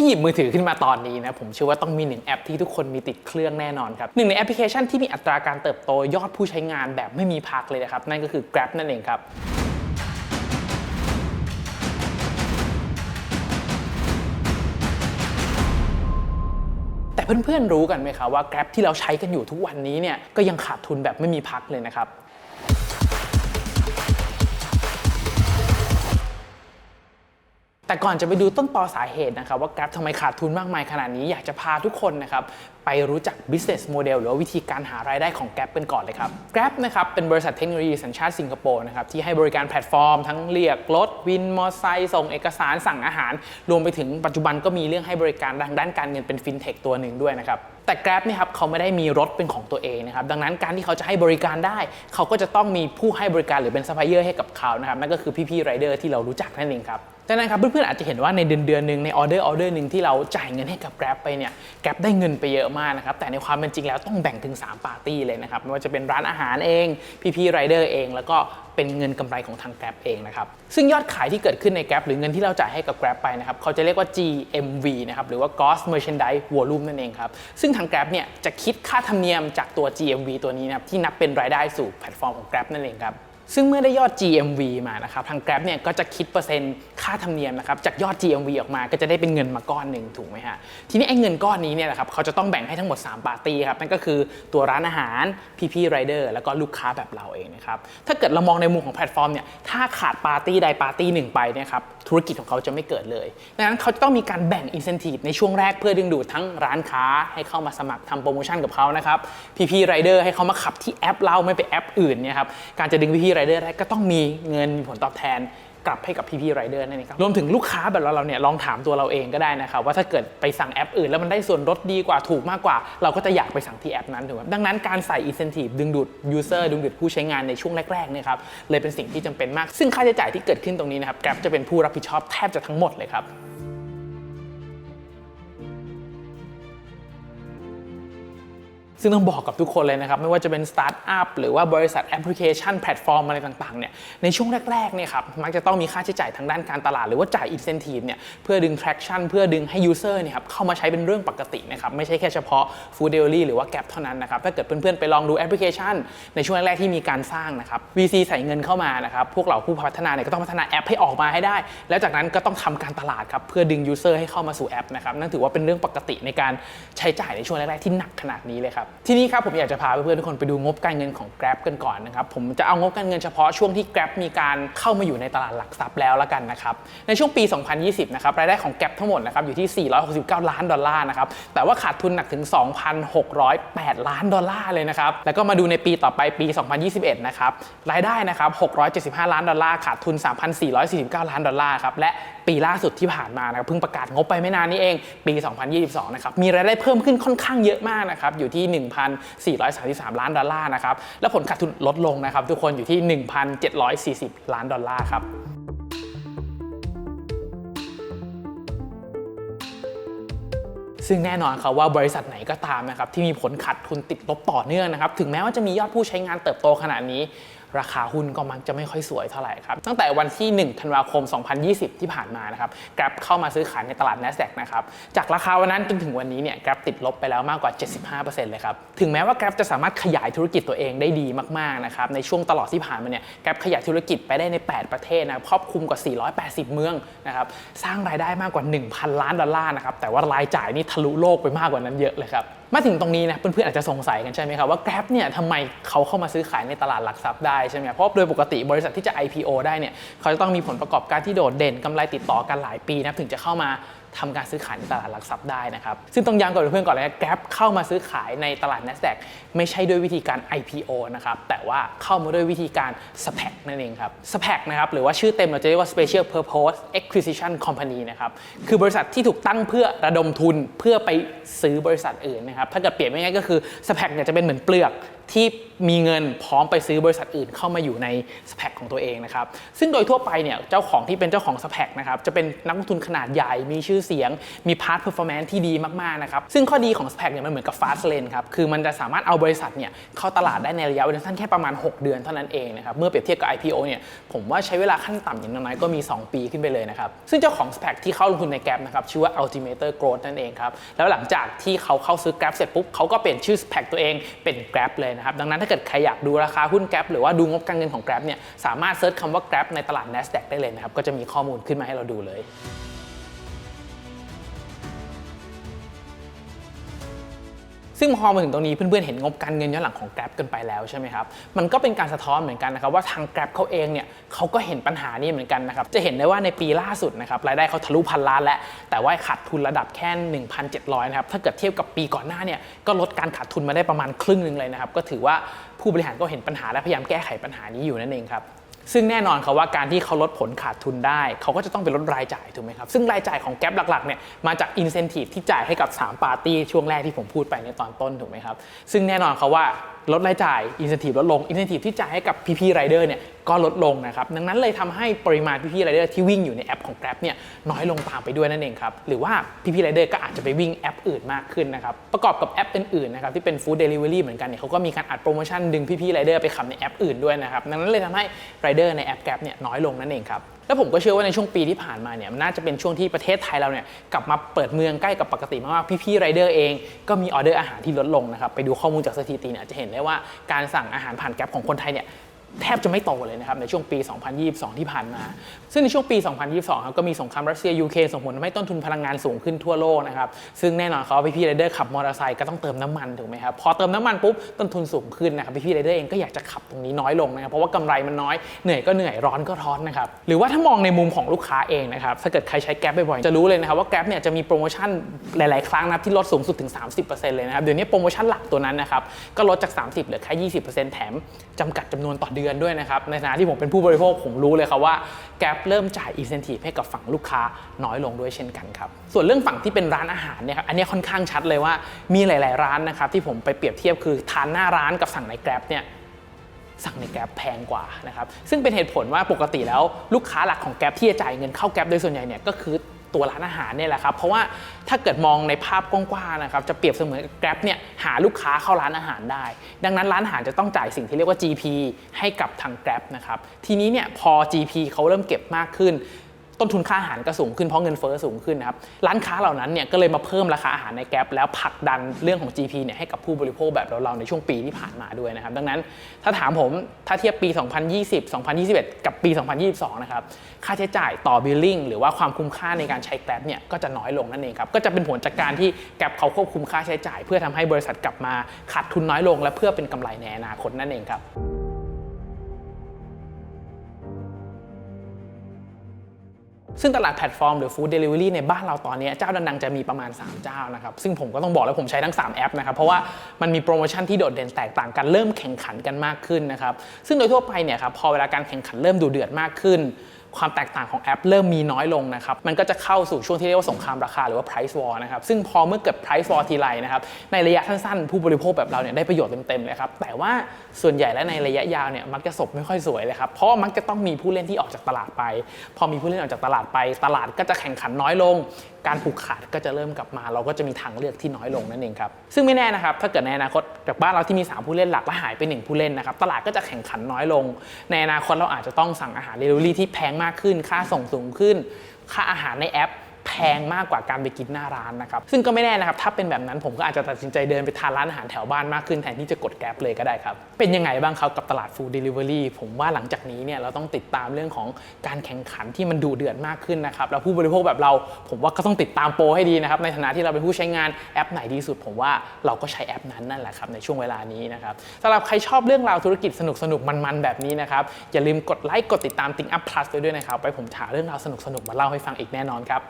าหยิบมือถือขึ้นมาตอนนี้นะผมเชื่อว่าต้องมีหนึ่งแอปที่ทุกคนมีติดเครื่องแน่นอนครับหนึ่งในแอปพลิเคชันที่มีอัตราการเติบโตยอดผู้ใช้งานแบบไม่มีพักเลยนะครับ นั่นก็คือ Grab นั่นเองครับแต่เพื่อนๆรู้กันไหมครับว่า Grab ที่เราใช้กันอยู่ทุกวันนี้เนี่ยก็ยังขาดทุนแบบไม่มีพักเลยนะครับ แต่ก่อนจะไปดูต้นตอสาเหตุนะครับว่ากราฟทำไมขาดทุนมากมายขนาดนี้อยากจะพาทุกคนนะครับ รู้จัก business model หรือวิธีการหารายได้ของ Grab กันก่อนเลยครับ Grab นะครับเป็นบริษัทเทคโนโลยีสัญชาติสิงคโปร์นะครับที่ให้บริการแพลตฟอร์ม ทั้งเรียกรถวินมอเตอร์ไซค์ส่งเอกสารสั่งอาหาร รวมไปถึงปัจจุบันก็มีเรื่องให้บริการทางด้านการเงินเป็นฟินเทคตัวหนึ่งด้วยนะครับแต่ Grab นี่ครับเขาไม่ได้มีรถเป็นของตัวเองนะครับดังนั้นการที่เขาจะให้บริการได้ เขาก็จะต้องมีผู้ให้บริการหรือเป็นซัพพลายเออร์ให้กับเขานะครับนั่นก็คือพี่ๆไรเดอร์ที่เรารู้จักนั่นเองครับดังนั้นครับเพื่อนๆอาจจะเห็นว่าในเดือนเดือนหนึ่งในออเดอร์ออเดอร์หนึ่งที่เราจ่ายเงินให้กับ Grab ไปเนี่ย Grab ได้เงินไปเยอะมากนะครับแต่ในความเป็นจริงแล้วต้องแบ่งถึง 3 ปาร์ตี้เลยนะครับไม่ว่าจะเป็นร้านอาหารเองพี่ๆไรเดอร์เอง แล้วก็เป็นเงินกำไรของทาง Grab เองนะครับซึ่งยอดขายที่เกิดขึ้นใน Grab หรือเงินที่เราจ่ายให้กับ Grab ไปนะครับเขาจะเรียกว่า GMV นะครับหรือว่า Gross Merchandise Volume นั่นเองครับซึ่งทาง Grab เนี่ยจะคิดค่าธรรมเนียมจากตัว GMV ตัวนี้นะครับที่นับเป็นรายได้สู่แพลตฟอร์มของ Grab นั่นเองครับ ซึ่งเมื่อได้ยอด GMV มานะครับทาง Grab เนี่ยก็จะคิดเปอร์เซ็นต์ค่าธรรมเนียมนะครับจากยอด GMV ออกมาก็จะได้เป็นเงินมาก้อนหนึ่งถูกไหมฮะทีนี้ไอ้เงินก้อนนี้เนี่ยนะครับเขาจะต้องแบ่งให้ทั้งหมด 3 ปาร์ตี้ครับนั่นก็คือตัวร้านอาหารพี่ๆไรเดอร์แล้วก็ลูกค้าแบบเราเองนะครับถ้าเกิดเรามองในมุมของแพลตฟอร์มเนี่ยถ้าขาดปาร์ตี้ใดปาร์ตี้หนึ่งไปเนี่ยครับธุรกิจของเขาจะไม่เกิดเลยดังนั้นเขาจะต้องมีการแบ่ง incentive ในช่วงแรกเพื่อดึงดูดทั้งร้านค้าให้เข้ามาสมัครทำโปรโมชั่นกับเขานะครับพี่ๆไรเดอร์ให้เขามาขับที่แอปเราไม่ไปแอปอื่นเนี่ยครับการจะดึงพี่ๆไรเดอร์ได้ก็ต้องมีเงินมีผลตอบแทนกลับให้กับพี่ๆไรเดอร์นั่นเองครับรวมถึงลูกค้าแบบเราเราเนี่ยลองถามตัวเราเองก็ได้นะครับว่าถ้าเกิดไปสั่งแอปอื่นแล้วมันได้ส่วนลดดีกว่าถูกมากกว่า เราก็จะอยากไปสั่งที่แอปนั้นถูกไหมดังนั้นการใส่ incentive ดึงดูด user ดึงดูดผู้ใช้งานในช่วงแรกๆเนี่ยครับเลยเป็นสิ่งที่จำเป็นมากซึ่งค่าใช้จ่ายที่เกิดขึ้นตรงนี้นะครับ Grab จะเป็นผู้รับผิดชอบแทบจะทั้งหมดเลยครับ ซึ่งต้องบอกกับทุกคนเลยนะครับ ไม่ว่าจะเป็นสตาร์ทอัพหรือว่าบริษัทแอปพลิเคชันแพลตฟอร์มอะไรต่างๆเนี่ยในช่วงแรกๆเนี่ยครับมักจะต้องมีค่าใช้จ่ายทางด้านการตลาด หรือว่าจ่าย incentive เนี่ยเพื่อดึง traction เพื่อดึงให้ user เนี่ยครับเข้ามาใช้เป็นเรื่องปกตินะครับไม่ใช่แค่เฉพาะ food delivery หรือว่า Gap เท่านั้นนะครับถ้าเกิดเพื่อนๆไปลองดูแอปพลิเคชัน ในช่วงแรกๆที่มีการสร้างนะครับ VC ใส่เงินเข้ามานะครับพวกเราผู้พัฒนาเนี่ยก็ต้องพัฒนาแอปให้ออกมาให้ได้ แล้วจากนั้นก็ต้องทำการตลาดครับเพื่อดึง user ให้เข้ามาสู่แอปนะครับนั่นถือว่าเป็นเรื่องปกติในการใช้จ่ายในช่วงแรกๆที่หนักขนาดนี้เลยครับทีนี้ครับผมอยากจะพาเพื่อนๆทุกคนไปดูงบการเงินของ Grab กันก่อนนะครับผมจะเอางบการเงินเฉพาะช่วงที่ Grab มีการเข้ามาอยู่ในตลาดหลักทรัพย์แล้วละกันนะครับในช่วงปี 2020 นะครับรายได้ของ Grab ทั้งหมดนะครับอยู่ที่ 469 ล้านดอลลาร์นะครับแต่ว่าขาดทุนหนักถึง 2,608 ล้านดอลลาร์เลยนะครับแล้วก็มาดูในปีต่อไปปี 2021 นะครับรายได้นะครับ 675 ล้านดอลลาร์ขาดทุน 3,449 ล้านดอลลาร์ครับและปีล่าสุดที่ผ่านมานะครับเพิ่งประกาศงบไปไม่นานนี้เองปี 2022 นะครับมีรายได้เพิ่มขึ้นค่อนข้างเยอะมากนะครับอยู่ที่1,433 ล้านดอลลาร์นะครับ และผลขาดทุนลดลงนะครับ ทุกคนอยู่ที่ 1,740 ล้านดอลลาร์ครับซึ่งแน่นอนครับว่าบริษัทไหนก็ตามนะครับที่มีผลขาดทุนติดลบต่อเนื่องนะครับถึงแม้ว่าจะมียอดผู้ใช้งานเติบโตขนาดนี้ ราคาหุ้นก็มักจะไม่ค่อยสวยเท่าไหร่ครับ ตั้งแต่วันที่ 1 ธันวาคม 2020 ที่ผ่านมานะครับ Grab เข้ามาซื้อขายในตลาด NASDAQ นะครับ จากราคาวันนั้นจนถึงวันนี้เนี่ย Grab ติดลบไปแล้วมากกว่า 75%เลยครับ ถึงแม้ว่า Grab จะสามารถขยายธุรกิจตัวเองได้ดีมากๆนะครับ ในช่วงตลอดที่ผ่านมาเนี่ย Grab ขยายธุรกิจไปได้ใน 8 ประเทศนะครอบคลุมกว่า 480 เมืองนะครับ สร้างรายได้มากกว่า 1,000 ล้านดอลลาร์นะครับ แต่ว่ารายจ่ายนี่ทะลุโลกไปมากกว่านั้นเยอะเลยครับ มาถึงตรงนี้นะเพื่อนๆอาจจะสงสัยกันใช่ไหมครับว่า Grab เนี่ยทำไมเขาเข้ามาซื้อขายในตลาดหลักทรัพย์ได้ใช่ไหมเพราะโดยปกติบริษัทที่จะ IPO ได้เนี่ยเขาจะต้องมีผลประกอบการที่โดดเด่นกำไรติดต่อกันหลายปีนะถึงจะเข้ามา ทำการซื้อขายในตลาดหลักทรัพย์ได้นะครับ ซึ่งต้องย้ำกับเพื่อนก่อนเลยนะ Grab เข้ามาซื้อขายในตลาด NASDAQ ไม่ใช่ด้วยวิธีการ IPO นะครับ แต่ว่าเข้ามาด้วยวิธีการ SPAC นั่นเองครับ SPAC นะครับหรือว่าชื่อเต็มเราจะเรียกว่า Special Purpose Acquisition Company นะครับคือบริษัทที่ถูกตั้งเพื่อระดมทุนเพื่อไปซื้อบริษัทอื่นนะครับถ้าเกิดเปรียบง่ายๆก็คือ SPAC เนี่ยจะเป็นเหมือนเปลือก ที่มีเงินพร้อมไปซื้อบริษัทอื่นเข้ามาอยู่ในสแปคของตัวเองนะครับซึ่งโดยทั่วไปเนี่ยเจ้าของที่เป็นเจ้าของสแปคนะครับจะเป็นนักลงทุนขนาดใหญ่มีชื่อเสียง มีพาร์ทเพอร์ฟอร์แมนซ์ที่ดีมากๆนะครับซึ่งข้อดีของ SPAC เนี่ยมันเหมือนกับ fast lane ครับคือมันจะสามารถเอาบริษัทเนี่ยเข้าตลาดได้ในระยะเวลาสั้นแค่ประมาณ 6 เดือนเท่านั้นเองนะครับเมื่อเปรียบเทียบกับ IPO เนี่ยผมว่าใช้เวลาขั้นต่ำอย่างน้อยก็มี 2 ปีขึ้นไปเลยนะครับซึ่งเจ้าของ SPAC ที่เข้าลงทุนใน Gap นะครับชื่อว่า Altimeter Growth นั่นเองครับแล้วหลังจากที่เขาเข้าซื้อ Grab เสร็จปุ๊บเขาก็เปลี่ยนชื่อ SPAC ตัวเองเป็น Grab เลยนะครับดังนั้นถ้าเกิดใครอยากดูราคาหุ้น Grab หรือว่าดูงบการเงินของ Grab เนี่ยสามารถเซิร์ชคำว่า Grab ในตลาด NASDAQ ได้เลยนะครับก็จะมีข้อมูลขึ้นมาให้เราดูเลย ซึ่งพอมาถึงตรงนี้เพื่อนๆเห็นงบการเงินย้อนหลังของ Grab กันไปแล้วใช่ไหมครับมันก็เป็นการสะท้อนเหมือนกันนะครับว่าทาง Grab เขาเองเนี่ยเขาก็เห็นปัญหานี้เหมือนกันนะครับจะเห็นได้ว่าในปีล่าสุดนะครับรายได้เขาทะลุพันล้านแล้ว แต่ว่าขาดทุนระดับแค่ 1,700นะครับถ้าเกิดเทียบกับปีก่อนหน้าเนี่ยก็ลดการขาดทุนมาได้ประมาณครึ่งหนึ่งเลยนะครับก็ถือว่าผู้บริหารก็เห็นปัญหาและพยายามแก้ไขปัญหานี้อยู่นั่นเองครับ ซึ่งแน่นอนครับว่าการที่เขาลดผลขาดทุนได้ เขาก็จะต้องไปลดรายจ่ายถูกไหมครับ ซึ่งรายจ่ายของแก๊ปหลักๆเนี่ยมาจากอินเซนティブที่จ่ายให้กับ 3 ปาร์ตี้ช่วงแรกที่ผมพูดไปในตอนต้นถูกไหมครับ ซึ่งแน่นอนครับว่า ลดรายจ่ายอินส n t i v e ลดลงอินส n t i v e ที่จ่ายให้กับพี่ๆไรเดอร์เนี่ยก็ลดลงนะครับดังนั้นเลยทำให้ปริมาณพี่ๆไรเดอร์ที่วิ่งอยู่ในแอปของ Grab เนี่ยน้อยลงตามไปด้วยนั่นเองครับหรือว่าพี่ๆไรเดอร์ก็อาจจะไปวิ่งแอปอื่นมากขึ้นนะครับประกอบกับแอปอื่นๆนะครับที่เป็นฟู้ดเดลิเวอรี่เหมือนกันเนี่ยเขาก็มีการอัดโปรโมชั่นดึงพี่ๆไรเดอร์ไปขับในแอปอื่นด้วยนะครับดังนั้นเลยทำให้ไรเดอร์ในแอป Grab เนี่ยน้อยลงนั่นเองครับ แล้วผมก็เชื่อว่าในช่วงปีที่ผ่านมาเนี่ยมันน่าจะเป็นช่วงที่ประเทศไทยเราเนี่ยกลับมาเปิดเมืองใกล้กับปกติมากๆพี่ๆไรเดอร์เองก็มีออเดอร์อาหารที่ลดลงนะครับไปดูข้อมูลจากสถิติเนี่ยจะเห็นได้ว่าการสั่งอาหารผ่านแกลบของคนไทยเนี่ย แทบจะไม่โตเลยนะครับในช่วงปี 2022 ที่ผ่านมา ซึ่งในช่วงปี 2022 ครับก็มีสงครามรัสเซียยูเครนส่งผลทำให้ต้นทุนพลังงานสูงขึ้นทั่วโลกนะครับ ซึ่งแน่นอนเขาพี่ๆไรเดอร์ขับมอเตอร์ไซค์ก็ต้องเติมน้ำมันถูกไหมครับ พอเติมน้ำมันปุ๊บต้นทุนสูงขึ้นนะครับพี่ๆไรเดอร์เองก็อยากจะขับตรงนี้น้อยลงนะครับเพราะว่ากำไรมันน้อยเหนื่อยก็เหนื่อยร้อนก็ร้อนนะครับหรือว่าถ้ามองในมุมของลูกค้าเองนะครับถ้าเกิดใครใช้แก๊ปบ่อยๆจะรู้เลยนะครับว่าแก๊ปเนี่ยจะมีโปรโมชั่นหลาย ๆ ครั้งนะที่ลดสูงสุดถึง 30%เลยนะครับเดี๋ยวนี้โปรโมชั่นหลักตัวนั้นนะครับก็ลดจาก 30เหลือแค่20%แถมจำกัดจำนวนต่อเดด้วยนะครับในฐานะที่ผมเป็นผู้บริโภคผมรู้เลยครับว่าแก๊ปเริ่มจ่ายอินเซนティブให้กับฝั่งลูกค้าน้อยลงด้วยเช่นกันครับส่วนเรื่องฝั่งที่เป็นร้านอาหารเนี่ยครับอันนี้ค่อนข้างชัดเลยว่ามีหลาย ๆ ร้านนะครับที่ผมไปเปรียบเทียบคือทานหน้าร้านกับสั่งในแกร็บเนี่ย สั่งในแกร็บแพงกว่านะครับ ซึ่งเป็นเหตุผลว่าปกติแล้วลูกค้าหลักของแกร็บที่จะจ่ายเงินเข้าแกร็บโดยส่วนใหญ่เนี่ยก็คือตัวร้านอาหารเนี่ยแหละครับ เพราะว่าถ้าเกิดมองในภาพกว้างๆนะครับ จะเปรียบเสมือนแกร็บเนี่ย หาลูกค้าเข้าร้านอาหารได้ ดังนั้นร้านอาหารจะต้องจ่ายสิ่งที่เรียกว่า GP ให้กับทาง Grab นะครับทีนี้เนี่ยพอ GP เขาเริ่มเก็บมากขึ้น ต้นทุนค่าอาหารก็สูงขึ้นเพราะเงินเฟ้อสูงขึ้นนะครับร้านค้าเหล่านั้นเนี่ยก็เลยมาเพิ่มราคาอาหารในแก๊ปแล้วผลักดันเรื่องของ GP เนี่ยให้กับผู้บริโภคแบบเราๆในช่วงปีที่ผ่านมาด้วยนะครับ ดังนั้นถ้าถามผมถ้าเทียบปี 2020 2021 กับปี 2022 นะครับค่าใช้จ่ายต่อบิลลิ่งหรือว่าความคุ้มค่าในการใช้แกร็บเนี่ยก็จะน้อยลงนั่นเองครับก็จะเป็นผลจากการที่แกร็บเขาควบคุมค่าใช้จ่าย เพื่อทำให้บริษัทกลับมาขาดทุนน้อยลง และเพื่อเป็นกำไรในอนาคตนั่นเองครับ ซึ่งตลาดแพลตฟอร์มหรือฟู้ดเดลิเวอรี่ในบ้านเราตอนนี้เจ้าดังๆจะมีประมาณ 3 เจ้านะครับ ซึ่งผมก็ต้องบอกแล้วผมใช้ทั้ง 3 แอปนะครับ เพราะว่ามันมีโปรโมชั่นที่โดดเด่นแตกต่างกันเริ่มแข่งขันกันมากขึ้นนะครับซึ่งโดยทั่วไปเนี่ยครับพอเวลาการแข่งขันเริ่มดูเดือดมากขึ้น ความแตกต่างของแอปเริ่มมีน้อยลงนะครับ มันก็จะเข้าสู่ช่วงที่เรียกว่าสงครามราคาหรือว่า price war นะครับ ซึ่งพอเมื่อเกิด price war ทีไรนะครับ ในระยะสั้นๆ ผู้บริโภคแบบเราเนี่ยได้ประโยชน์เต็มๆเลยครับ แต่ว่าส่วนใหญ่และในระยะยาวเนี่ยมักจะสบไม่ค่อยสวยเลยครับ เพราะมักจะต้องมีผู้เล่นที่ออกจากตลาดไป พอมีผู้เล่นออกจากตลาดไป ตลาดก็จะแข่งขันน้อยลงการผูกขาดก็จะเริ่มกลับมา เราก็จะมีทางเลือกที่น้อยลงนั่นเองครับซึ่งไม่แน่นะครับถ้าเกิดในอนาคตจากบ้านเราที่มี 3 ผู้เล่นหลักและหายไป 1 ผู้เล่นนะครับตลาดก็จะแข่งขันน้อยลง ในอนาคตเราอาจจะต้องสั่งอาหารเดลิเวอรี่ที่แพงมากขึ้น ค่าส่งสูงขึ้น ค่าอาหารในแอป แพงมากกว่าการไปกินหน้าร้านนะครับซึ่งก็ไม่แน่นะครับถ้าเป็นแบบนั้นผมก็อาจจะตัดสินใจเดินไปทานร้านอาหารแถวบ้านมากขึ้นแทนที่จะกดแกร็บเลยก็ได้ครับ เป็นยังไงบ้างครับกับตลาดฟู้ดเดลิเวอรี่ผมว่าหลังจากนี้เนี่ยเราต้องติดตามเรื่องของการแข่งขันที่มันดูเดือดมากขึ้นนะครับแล้วผู้บริโภคแบบเราผมว่าก็ต้องติดตามโปรให้ดีนะครับในฐานะที่เราเป็นผู้ใช้งานแอปไหนดีสุด ผมว่าเราก็ใช้แอปนั้นนั่นแหละครับในช่วงเวลานี้นะครับสำหรับใครชอบเรื่องราวธุรกิจสนุกๆมันๆแบบนี้นะครับอย่าลืมกดไลค์กดติดตาม Think Up Plus ด้วยนะครับไปผมหาเรื่องราวสนุกๆมาเล่าให้ฟังอีกแน่นอนครับ